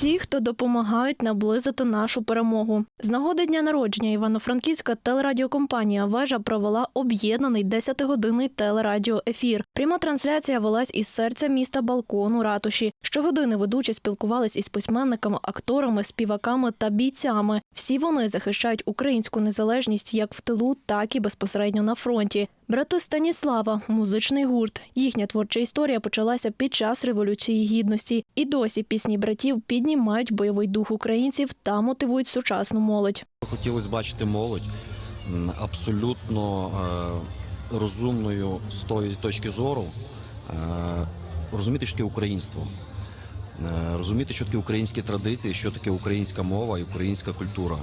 Ті, хто допомагають наблизити нашу перемогу. З нагоди дня народження Івано-Франківська телерадіокомпанія Вежа провела об'єднаний 10-годинний телерадіоефір. Пряма трансляція велась із серця міста балкону ратуші. Щогодини ведучі спілкувались із письменниками, акторами, співаками та бійцями. Всі вони захищають українську незалежність як в тилу, так і безпосередньо на фронті. Брати Станіслава, музичний гурт. Їхня творча історія почалася під час революції гідності. І досі пісні братів піднімають бойовий дух українців та мотивують сучасну молодь. Хотілося бачити молодь абсолютно е, розумною з тої точки зору, е, розуміти, що таке українство, е, розуміти, що таке українські традиції, що таке українська мова і українська культура.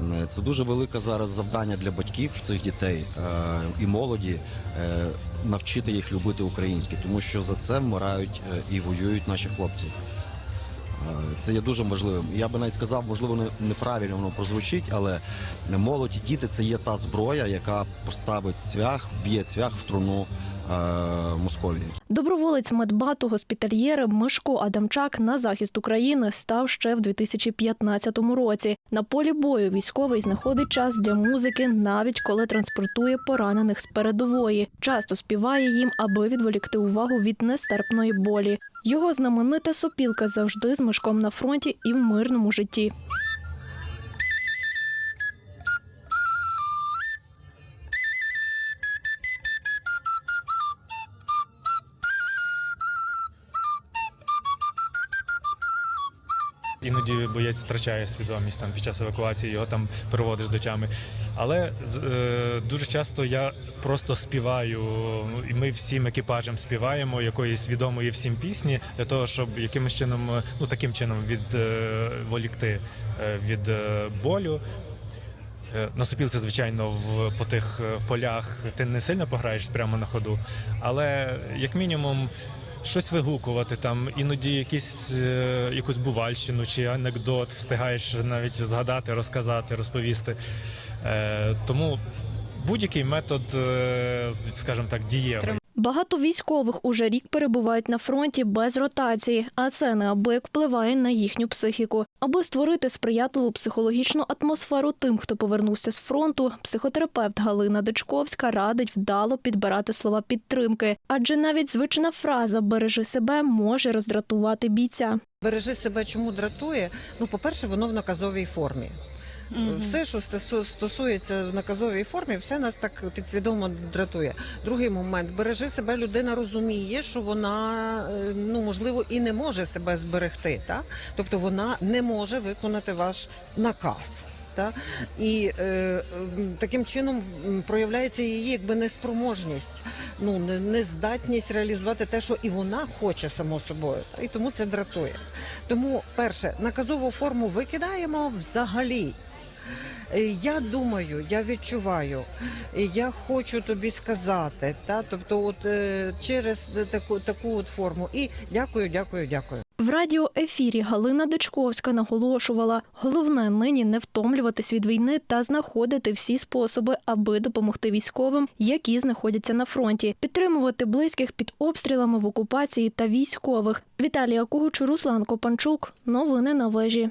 М, Це дуже велике зараз завдання для батьків цих дітей е, і молоді е, навчити їх любити українське, тому що за це вмирають е, і воюють наші хлопці. Е, Це є дуже важливим. Я би навіть сказав, можливо, не- неправильно воно прозвучить, але молодь діти це є та зброя, яка поставить цвях, вб'є цвях в труну е, Московії. Доброволець медбату госпітальєри Мишко Адамчак на захист України став ще в 2015 році. На полі бою військовий знаходить час для музики, навіть коли транспортує поранених з передової. Часто співає їм, аби відволікти увагу від нестерпної болі. Його знаменита сопілка завжди з мишком на фронті і в мирному житті. Іноді боєць втрачає свідомість там під час евакуації, його там переводиш до тями. Але е, дуже часто я просто співаю, ну, і ми всім екіпажем співаємо якоїсь відомої всім пісні для того, щоб якимось чином, е, ну таким чином відволікти е, від е, болю. Е, На сопілці, звичайно, в по тих е, полях ти не сильно пограєш прямо на ходу, але як мінімум. Щось вигукувати там, іноді якісь е, якусь бувальщину чи анекдот встигаєш навіть згадати, розказати, розповісти. Е, тому будь-який метод, е, скажімо так, дієвий. Багато військових уже рік перебувають на фронті без ротації, а це неабияк впливає на їхню психіку. Аби створити сприятливу психологічну атмосферу тим, хто повернувся з фронту, психотерапевт Галина Дичковська радить вдало підбирати слова підтримки, адже навіть звична фраза Бережи себе може роздратувати бійця. Бережи себе, чому дратує? Ну, по-перше, воно в наказовій формі. Все, що стосу- стосується в наказовій формі, все нас так підсвідомо дратує. Другий момент бережи себе, людина розуміє, що вона е, ну можливо і не може себе зберегти. Та? Тобто вона не може виконати ваш наказ. Та? І е, таким чином проявляється її якби неспроможність, ну не- нездатність реалізувати те, що і вона хоче само собою. І тому це дратує. Тому, перше, наказову форму викидаємо взагалі. Е, Я думаю, я відчуваю, е, я хочу тобі сказати, та тобто, от е, через таку таку от форму. І дякую, дякую, дякую. В радіоефірі Галина Дичковська наголошувала, головне нині не втомлюватись від війни та знаходити всі способи, аби допомогти військовим, які знаходяться на фронті, підтримувати близьких під обстрілами в окупації та військових. Віталія Кугуч, Руслан Копанчук. Новини на вежі.